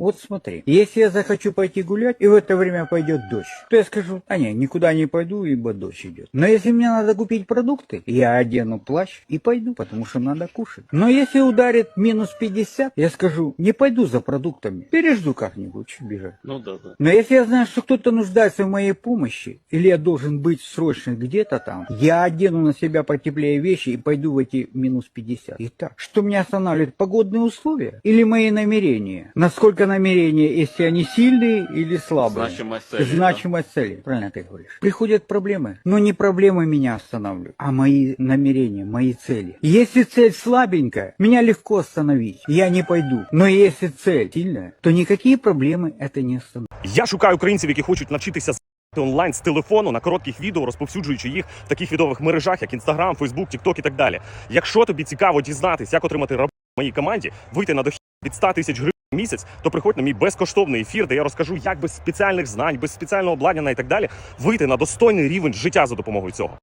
вот смотри, если я захочу пойти гулять, и в это время пойдет дождь, то я скажу, а не, никуда не пойду, ибо дождь идет. Но если мне надо купить продукты, я одену плащ и пойду, потому что надо кушать. Но если ударит минус 50, я скажу, не пойду за продуктами, пережду как-нибудь, бежать. Ну да, да. Но если я знаю, что кто-то нуждается в моей помощи, или я должен быть срочно где-то там, я одену на себя потеплее вещи и пойду в эти минус 50. Итак, что меня останавливает, погодные условия или мои намерения? Насколько намерения, если они сильные или слабые? Значимость цели, Значимость цели, правильно ты говоришь. Приходят проблемы, но не проблемы меня останавливают, а мои намерения, мои цели. Если цель слабенькая, меня легко остановить, я не пойду. Но если цель сильная, то никакие проблемы это не остановят. Я шукаю українців, які хочуть навчитися з**ти онлайн з телефону на коротких відео, розповсюджуючи їх в таких відових мережах, як Instagram, Facebook, TikTok і так далі. Якщо тобі цікаво дізнатись, як отримати роботу в моїй команді, вийти на дохід від 100 тисяч гривень в місяць, то приходь на мій безкоштовний ефір, де я розкажу, як без спеціальних знань, без спеціального обладнання і так далі вийти на достойний рівень життя за допомогою цього.